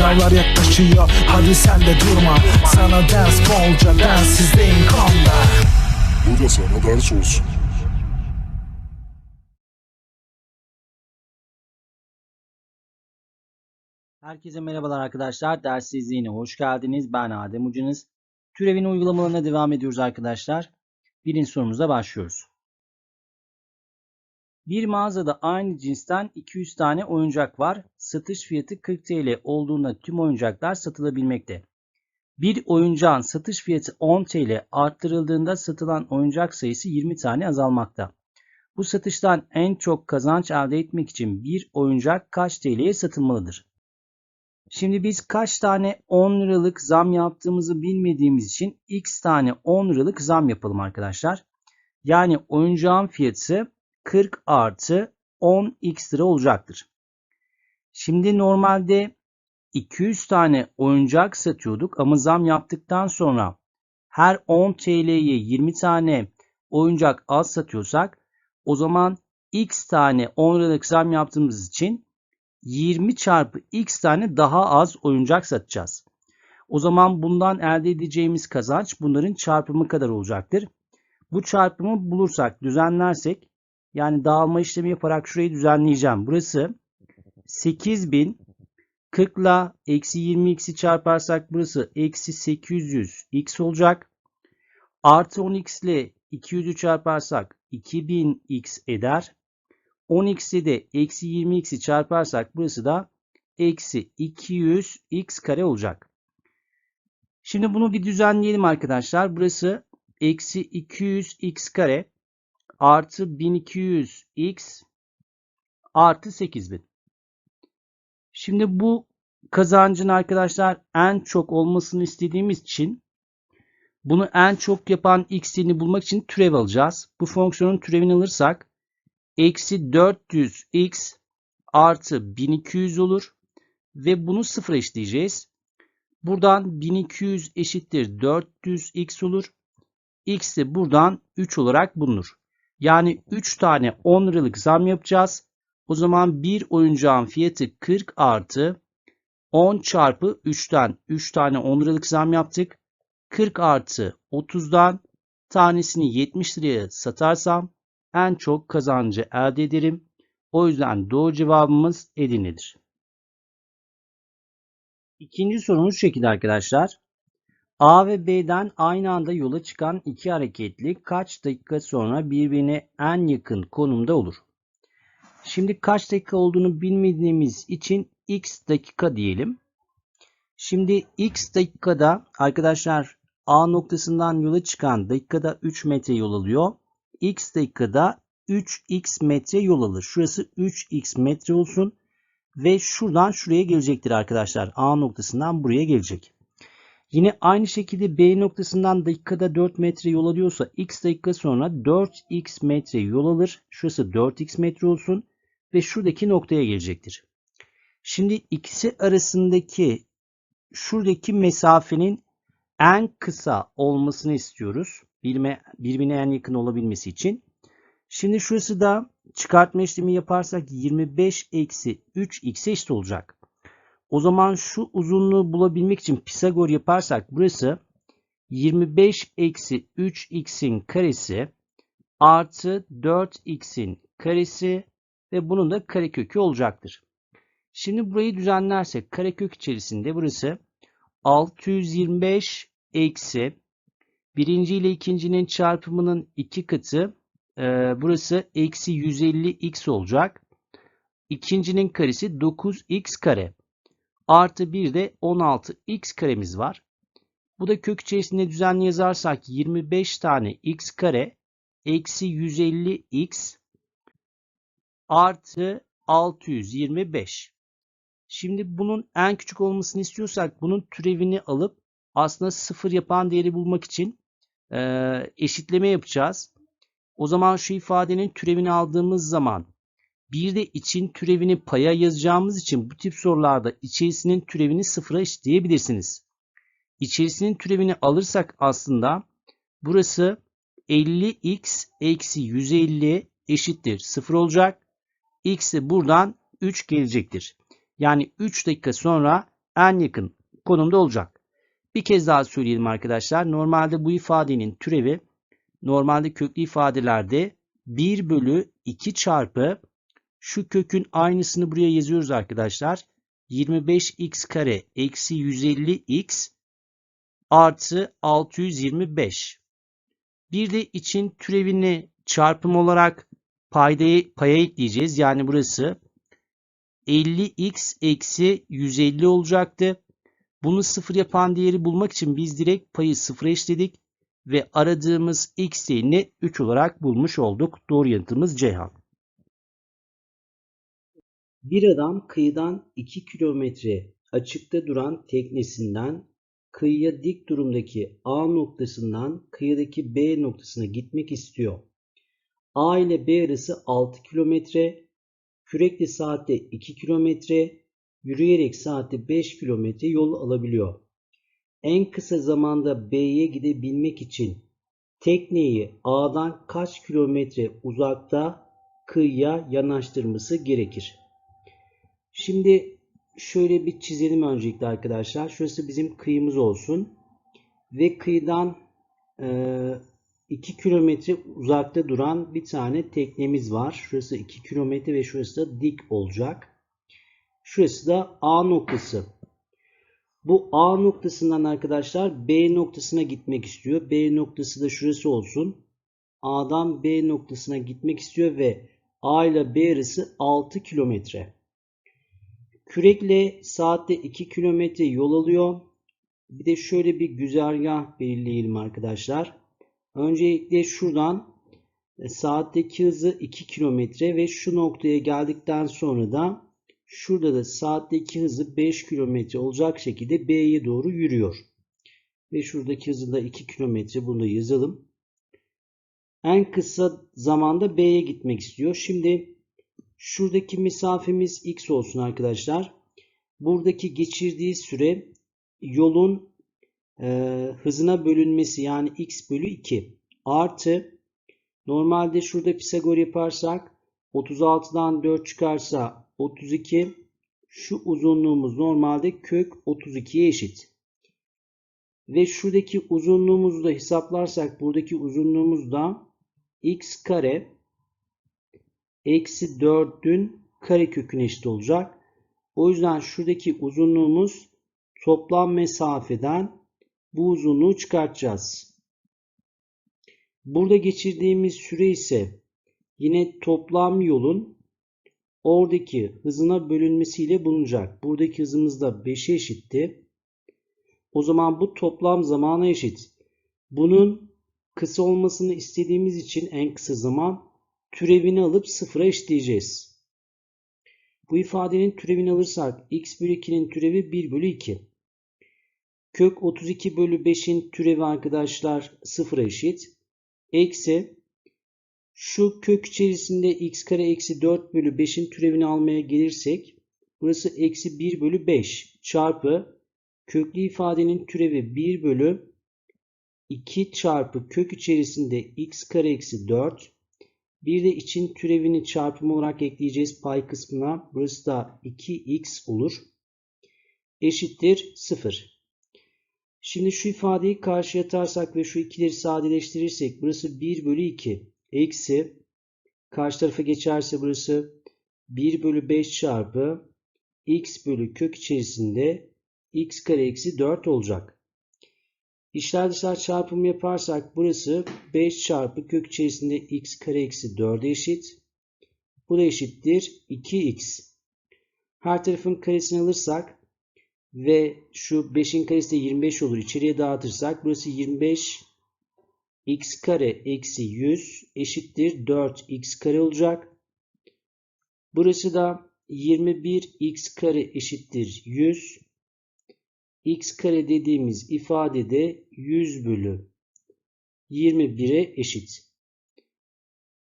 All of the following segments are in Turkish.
Sınavlar yaklaşıyor hadi sen de durma Sana ders bolca densizliğin konda Bu da sana ders olsun. Herkese merhabalar arkadaşlar. Ders izleyine hoş geldiniz. Ben Adem Ucunuz. Türevin uygulamalarına devam ediyoruz arkadaşlar. Birinci sorumuza başlıyoruz. Bir mağazada aynı cinsten 200 tane oyuncak var. Satış fiyatı 40 TL olduğunda tüm oyuncaklar satılabilmekte. Bir oyuncağın satış fiyatı 10 TL arttırıldığında satılan oyuncak sayısı 20 tane azalmakta. Bu satıştan en çok kazanç elde etmek için bir oyuncak kaç TL'ye satılmalıdır? Şimdi biz kaç tane 10 liralık zam yaptığımızı bilmediğimiz için x tane 10 liralık zam yapalım arkadaşlar. Yani oyuncağın fiyatı 40 artı 10x lira olacaktır. Şimdi normalde 200 tane oyuncak satıyorduk ama zam yaptıktan sonra her 10 TL'ye 20 tane oyuncak az satıyorsak o zaman x tane 10 liralık zam yaptığımız için 20 çarpı x tane daha az oyuncak satacağız. O zaman bundan elde edeceğimiz kazanç bunların çarpımı kadar olacaktır. Bu çarpımı bulursak, düzenlersek yani dağılma işlemi yaparak şurayı düzenleyeceğim. Burası 8000 40 ile eksi 20x'i çarparsak burası eksi 800 x olacak. Artı 10x ile 200'ü çarparsak 2000x eder. 10x'i de eksi 20x'i çarparsak burası da eksi 200x kare olacak. Şimdi bunu bir düzenleyelim arkadaşlar. Burası eksi 200x kare artı 1200x artı 8000. Şimdi bu kazancın arkadaşlar en çok olmasını istediğimiz için bunu en çok yapan x'ini bulmak için türev alacağız. Bu fonksiyonun türevini alırsak eksi 400x artı 1200 olur. Ve bunu sıfıra eşitleyeceğiz. Buradan 1200 eşittir 400x olur. x de buradan 3 olarak bulunur. Yani 3 tane 10 liralık zam yapacağız. O zaman bir oyuncağın fiyatı 40 artı 10 çarpı 3'ten 3 tane 10 liralık zam yaptık. 40 artı 30'dan tanesini 70 liraya satarsam en çok kazancı elde ederim. O yüzden doğru cevabımız Edirne'dir. İkinci sorumuz şu şekilde arkadaşlar. A ve B'den aynı anda yola çıkan iki hareketli kaç dakika sonra birbirine en yakın konumda olur? Şimdi kaç dakika olduğunu bilmediğimiz için x dakika diyelim. Şimdi x dakikada arkadaşlar A noktasından yola çıkan dakikada 3 metre yol alıyor. X dakikada 3x metre yol alır. Şurası 3x metre olsun. Ve şuradan şuraya gelecektir arkadaşlar. A noktasından buraya gelecek. Yine aynı şekilde B noktasından dakikada 4 metre yol alıyorsa x dakika sonra 4x metre yol alır. Şurası 4x metre olsun. Ve şuradaki noktaya gelecektir. Şimdi ikisi arasındaki şuradaki mesafenin en kısa olmasını istiyoruz. Birbirine, en yakın olabilmesi için. Şimdi şurası da çıkartma işlemi yaparsak 25 eksi 3x eşit olacak. O zaman şu uzunluğu bulabilmek için Pisagor yaparsak burası 25 eksi 3x'in karesi artı 4x'in karesi ve bunun da karekökü olacaktır. Şimdi burayı düzenlersek karekök içerisinde burası 625 eksi birinci ile ikincinin çarpımının iki katı e, burası eksi 150x olacak. İkincinin karesi 9x kare. Artı bir de 16x karemiz var. Bu da kök içerisinde düzenli yazarsak 25 tane x kare eksi 150x artı 625. Şimdi bunun en küçük olmasını istiyorsak bunun türevini alıp aslında sıfır yapan değeri bulmak için e, eşitleme yapacağız. O zaman şu ifadenin türevini aldığımız zaman bir de için türevini paya yazacağımız için bu tip sorularda içerisinin türevini sıfıra eşitleyebilirsiniz. İçerisinin türevini alırsak aslında burası 50x eksi 150 eşittir 0 olacak. x de buradan 3 gelecektir. Yani 3 dakika sonra en yakın konumda olacak. Bir kez daha söyleyelim arkadaşlar. Normalde bu ifadenin türevi normalde köklü ifadelerde 1 bölü 2 çarpı şu kökün aynısını buraya yazıyoruz arkadaşlar. 25x kare eksi 150x artı 625. Bir de için türevini çarpım olarak paydaya, paya ekleyeceğiz. Yani burası 50x eksi 150 olacaktı. Bunu sıfır yapan değeri bulmak için biz direkt payı sıfıra eşledik ve aradığımız x değerini 3 olarak bulmuş olduk. Doğru yanıtımız Ceyhan. Bir adam kıyıdan 2 kilometre açıkta duran teknesinden kıyıya dik durumdaki A noktasından kıyıdaki B noktasına gitmek istiyor. A ile B arası 6 kilometre, kürekle saatte 2 kilometre, yürüyerek saatte 5 kilometre yol alabiliyor. En kısa zamanda B'ye gidebilmek için tekneyi A'dan kaç kilometre uzakta kıyıya yanaştırması gerekir? Şimdi şöyle bir çizelim öncelikle arkadaşlar. Şurası bizim kıyımız olsun. Ve kıyıdan 2 kilometre uzakta duran bir tane teknemiz var. Şurası 2 kilometre ve şurası da dik olacak. Şurası da A noktası. Bu A noktasından arkadaşlar B noktasına gitmek istiyor. B noktası da şurası olsun. A'dan B noktasına gitmek istiyor ve A ile B arası 6 kilometre. Kürekle saatte 2 kilometre yol alıyor. Bir de şöyle bir güzergah belirleyelim arkadaşlar. Öncelikle şuradan e, saatteki hızı 2 kilometre ve şu noktaya geldikten sonra da şurada da saatteki hızı 5 kilometre olacak şekilde B'ye doğru yürüyor. Ve şuradaki hızı da 2 kilometre bunu da yazalım. En kısa zamanda B'ye gitmek istiyor. Şimdi şuradaki mesafemiz x olsun arkadaşlar. Buradaki geçirdiği süre yolun e, hızına bölünmesi yani x bölü 2 artı normalde şurada Pisagor yaparsak 36'dan 4 çıkarsa 32 şu uzunluğumuz normalde kök 32'ye eşit. Ve şuradaki uzunluğumuzu da hesaplarsak buradaki uzunluğumuz da x kare eksi 4'ün kare köküne eşit olacak. O yüzden şuradaki uzunluğumuz toplam mesafeden bu uzunluğu çıkartacağız. Burada geçirdiğimiz süre ise yine toplam yolun oradaki hızına bölünmesiyle bulunacak. Buradaki hızımız da 5'e eşitti. O zaman bu toplam zamana eşit. Bunun kısa olmasını istediğimiz için en kısa zaman türevini alıp sıfıra eşitleyeceğiz. Bu ifadenin türevini alırsak x bölü 2'nin türevi 1 bölü 2. Kök 32 bölü 5'in türevi arkadaşlar sıfıra eşit. Eksi şu kök içerisinde x kare eksi 4 bölü 5'in türevini almaya gelirsek burası eksi 1 bölü 5 çarpı köklü ifadenin türevi 1 bölü 2 çarpı kök içerisinde x kare eksi 4 bir de için türevini çarpım olarak ekleyeceğiz pay kısmına. Burası da 2x olur. Eşittir 0. Şimdi şu ifadeyi karşıya atarsak ve şu ikileri sadeleştirirsek burası 1 bölü 2 eksi karşı tarafa geçerse burası 1 bölü 5 çarpı x bölü kök içerisinde x kare eksi 4 olacak. İşler dışlar çarpımı yaparsak burası 5 çarpı kök içerisinde x kare eksi 4'e eşit. Bu da eşittir 2x. Her tarafın karesini alırsak ve şu 5'in karesi de 25 olur. İçeriye dağıtırsak burası 25 x kare eksi 100 eşittir 4x kare olacak. Burası da 21 x kare eşittir 100 x kare dediğimiz ifade de 100 bölü 21'e eşit.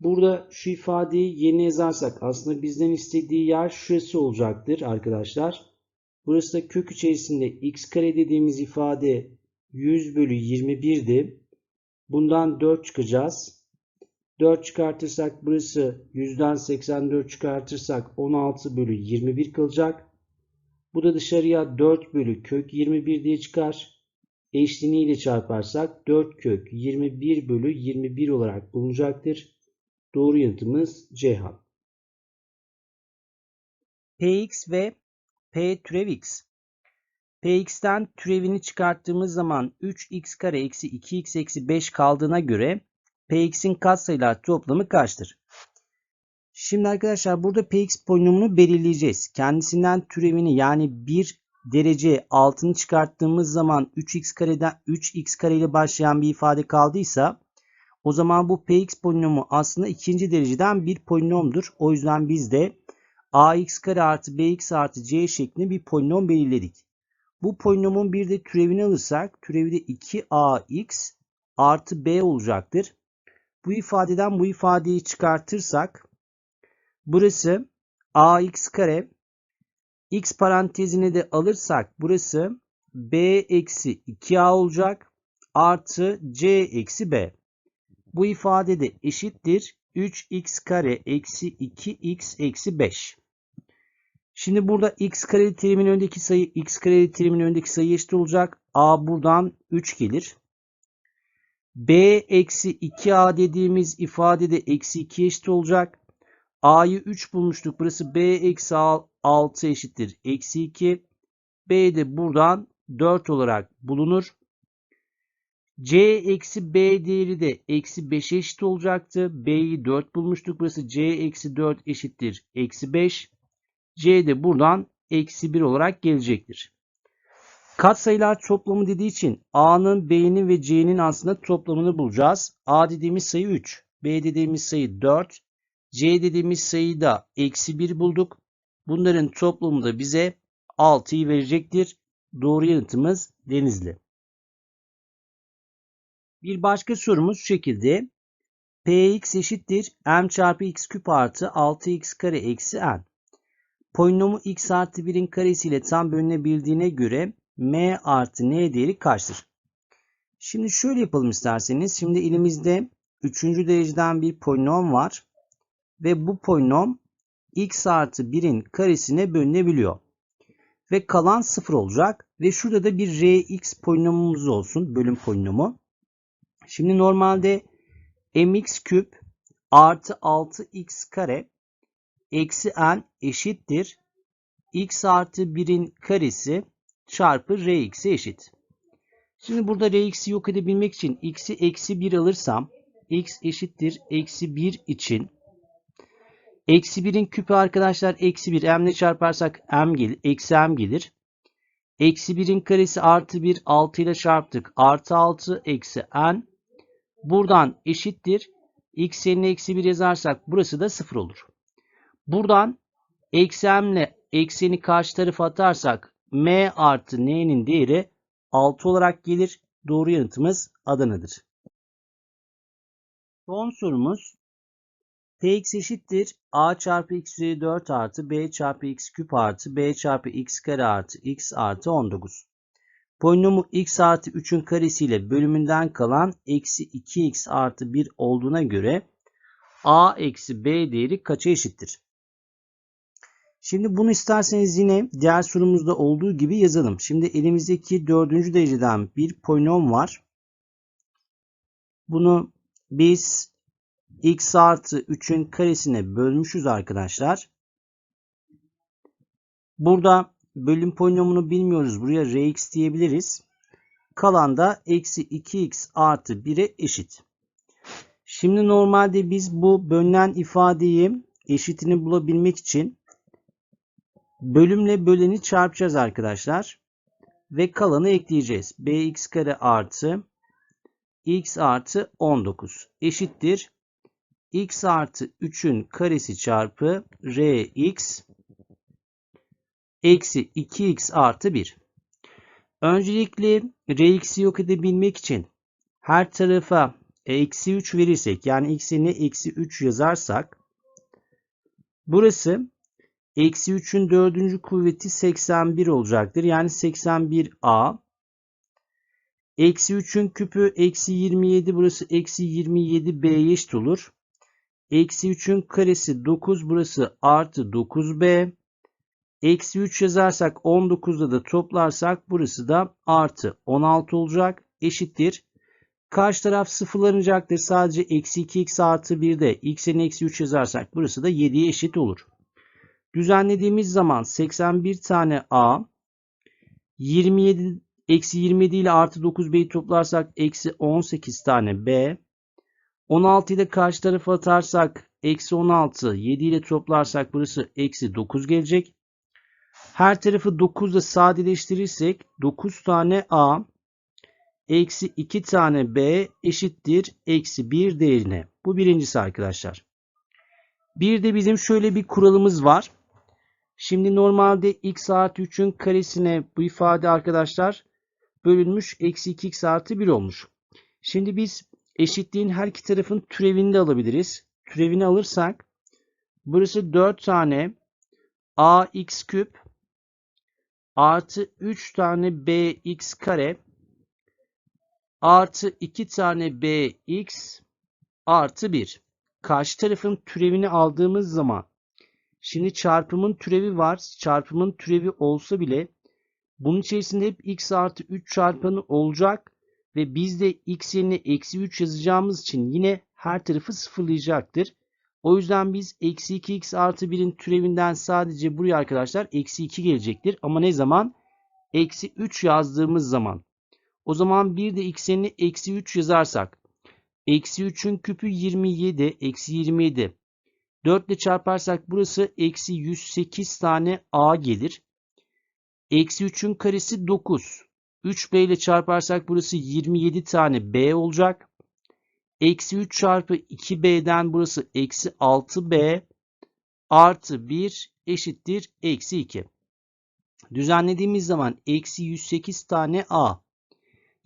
Burada şu ifadeyi yeni yazarsak aslında bizden istediği yer şurası olacaktır arkadaşlar. Burası da kök içerisinde x kare dediğimiz ifade 100 bölü 21'di. Bundan 4 çıkacağız. 4 çıkartırsak burası 100'den 84 çıkartırsak 16 bölü 21 kalacak. Bu da dışarıya 4 bölü kök 21 diye çıkar. Eşleniğiyle çarparsak 4 kök 21 bölü 21 olarak bulunacaktır. Doğru yanıtımız Ceyhan. Px ve P türev x. Px'ten türevini çıkarttığımız zaman 3x kare eksi 2x eksi 5 kaldığına göre Px'in katsayılar toplamı kaçtır? Şimdi arkadaşlar burada Px polinomunu belirleyeceğiz. Kendisinden türevini yani 1 derece altını çıkarttığımız zaman 3x kareden 3x kare ile başlayan bir ifade kaldıysa o zaman bu Px polinomu aslında ikinci dereceden bir polinomdur. O yüzden biz de ax kare artı bx artı c şeklinde bir polinom belirledik. Bu polinomun bir de türevini alırsak türevi de 2ax artı b olacaktır. Bu ifadeden bu ifadeyi çıkartırsak burası ax kare x parantezine de alırsak burası b eksi 2a olacak artı c eksi b. Bu ifade de eşittir 3x kare eksi 2x eksi 5. Şimdi burada x kareli terimin önündeki sayı x kareli terimin önündeki sayı eşit olacak. a buradan 3 gelir. b eksi 2a dediğimiz ifade de eksi 2 eşit olacak. A'yı 3 bulmuştuk. Burası b eksi 6 eşittir. Eksi 2. b de buradan 4 olarak bulunur. c eksi b değeri de eksi 5 eşit olacaktı. b'yi 4 bulmuştuk. Burası c eksi 4 eşittir. Eksi 5. C de buradan eksi 1 olarak gelecektir. Katsayılar toplamı dediği için A'nın, B'nin ve C'nin aslında toplamını bulacağız. A dediğimiz sayı 3. B dediğimiz sayı 4. C dediğimiz sayıyı da eksi 1 bulduk. Bunların toplamı da bize 6'yı verecektir. Doğru yanıtımız Denizli. Bir başka sorumuz şu şekilde. Px eşittir m çarpı x küp artı 6x kare eksi n. Polinomu x artı 1'in karesiyle tam bölünebildiğine göre m artı n değeri kaçtır? Şimdi şöyle yapalım isterseniz. Şimdi elimizde 3. dereceden bir polinom var. Ve bu polinom x artı 1'in karesine bölünebiliyor. Ve kalan 0 olacak. Ve şurada da bir rx polinomumuz olsun. Bölüm polinomu. Şimdi normalde mx küp artı 6x kare eksi n eşittir. x artı 1'in karesi çarpı rx'e eşit. Şimdi burada rx'i yok edebilmek için x'i eksi 1 alırsam x eşittir eksi 1 için eksi 1'in küpü arkadaşlar eksi 1 m ile çarparsak m gelir. Eksi m gelir. Eksi 1'in karesi artı 1 6 ile çarptık. Artı 6 eksi n. Buradan eşittir. x yerine eksi 1 yazarsak burası da 0 olur. Buradan eksi m ile ekseni karşı tarafa atarsak m artı n'nin değeri 6 olarak gelir. Doğru yanıtımız Adana'dır. Son sorumuz px eşittir a çarpı x üzeri 4 artı b çarpı x küp artı b çarpı x kare artı x artı 19. Polinomu x artı 3'ün karesiyle bölümünden kalan eksi 2x artı 1 olduğuna göre a eksi b değeri kaça eşittir? Şimdi bunu isterseniz yine diğer sorumuzda olduğu gibi yazalım. Şimdi elimizdeki dördüncü dereceden bir polinom var. Bunu biz x artı 3'ün karesine bölmüşüz arkadaşlar. Burada bölüm polinomunu bilmiyoruz. Buraya rx diyebiliriz. Kalan da eksi 2x artı 1'e eşit. Şimdi normalde biz bu bölünen ifadeyi eşitini bulabilmek için bölümle böleni çarpacağız arkadaşlar. Ve kalanı ekleyeceğiz. bx kare artı x artı 19 eşittir. X artı 3'ün karesi çarpı rx eksi 2x artı 1. Öncelikle rx'i yok edebilmek için her tarafa eksi 3 verirsek yani x yerine eksi 3 yazarsak burası eksi 3'ün dördüncü kuvveti 81 olacaktır. Yani 81a eksi 3'ün küpü eksi 27 burası eksi 27b eşit olur. Eksi 3'ün karesi 9 burası artı 9b Eksi 3 yazarsak 19'da da toplarsak burası da artı 16 olacak. Eşittir. Karşı taraf sıfırlanacaktır. Sadece eksi 2x artı 1'de x'in eksi 3 yazarsak burası da 7'ye eşit olur. Düzenlediğimiz zaman 81 tane a 27 eksi 27 ile artı 9b'yi toplarsak eksi 18 tane b 16 ile karşı tarafa atarsak eksi 16 7 ile toplarsak burası eksi 9 gelecek. Her tarafı 9 ile sadeleştirirsek 9 tane a eksi 2 tane b eşittir eksi 1 değerine. Bu birincisi arkadaşlar. Bir de bizim şöyle bir kuralımız var. Şimdi normalde x artı 3'ün karesine bu ifade arkadaşlar bölünmüş eksi 2x artı 1 olmuş. Şimdi biz eşitliğin her iki tarafın türevini de alabiliriz. Türevini alırsak burası 4 tane ax küp artı 3 tane bx kare artı 2 tane bx artı 1. Karşı tarafın türevini aldığımız zaman şimdi çarpımın türevi var. Çarpımın türevi olsa bile bunun içerisinde hep x artı 3 çarpanı olacak ve biz de x yerine eksi 3 yazacağımız için yine her tarafı sıfırlayacaktır. O yüzden biz eksi 2x artı 1'in türevinden sadece buraya arkadaşlar eksi 2 gelecektir. Ama ne zaman? Eksi 3 yazdığımız zaman. O zaman bir de x yerine eksi 3 yazarsak. Eksi 3'ün küpü 27. Eksi 27. 4 ile çarparsak burası eksi 108 tane a gelir. Eksi 3'ün karesi 9. 3b ile çarparsak burası 27 tane b olacak. Eksi 3 çarpı 2b'den burası eksi 6b artı 1 eşittir eksi 2. Düzenlediğimiz zaman eksi 108 tane a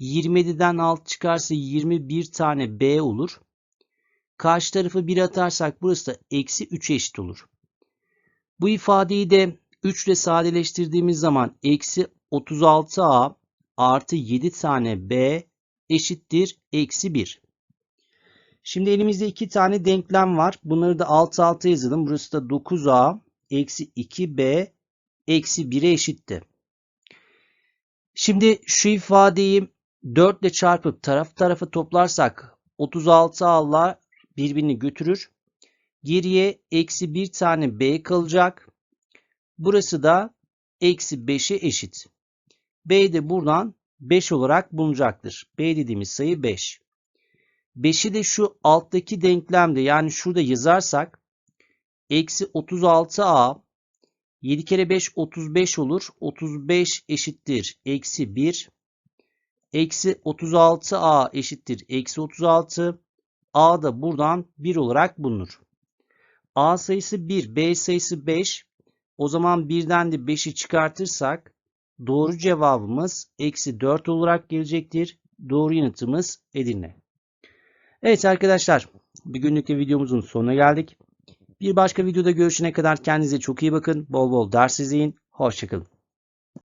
27'den 6 çıkarsa 21 tane b olur. Karşı tarafı 1 atarsak burası da eksi 3'e eşit olur. Bu ifadeyi de 3 ile sadeleştirdiğimiz zaman eksi 36a artı 7 tane b eşittir eksi 1. Şimdi elimizde iki tane denklem var. Bunları da alt alta yazalım. Burası da 9a eksi 2b eksi 1'e eşitti. Şimdi şu ifadeyi 4 ile çarpıp taraf tarafa toplarsak 36 a'lar birbirini götürür. Geriye eksi 1 tane b kalacak. Burası da eksi 5'e eşit. B de buradan 5 olarak bulunacaktır. b dediğimiz sayı 5. 5'i de şu alttaki denklemde yani şurada yazarsak eksi 36a 7 kere 5 35 olur. 35 eşittir eksi 1. Eksi 36a eşittir eksi 36. a da buradan 1 olarak bulunur. a sayısı 1, b sayısı 5. O zaman birden de 5'i çıkartırsak doğru cevabımız eksi 4 olarak gelecektir. Doğru yanıtımız Edirne. Evet arkadaşlar bir günlük de videomuzun sonuna geldik. Bir başka videoda görüşene kadar kendinize çok iyi bakın. Bol bol ders izleyin. Hoşçakalın.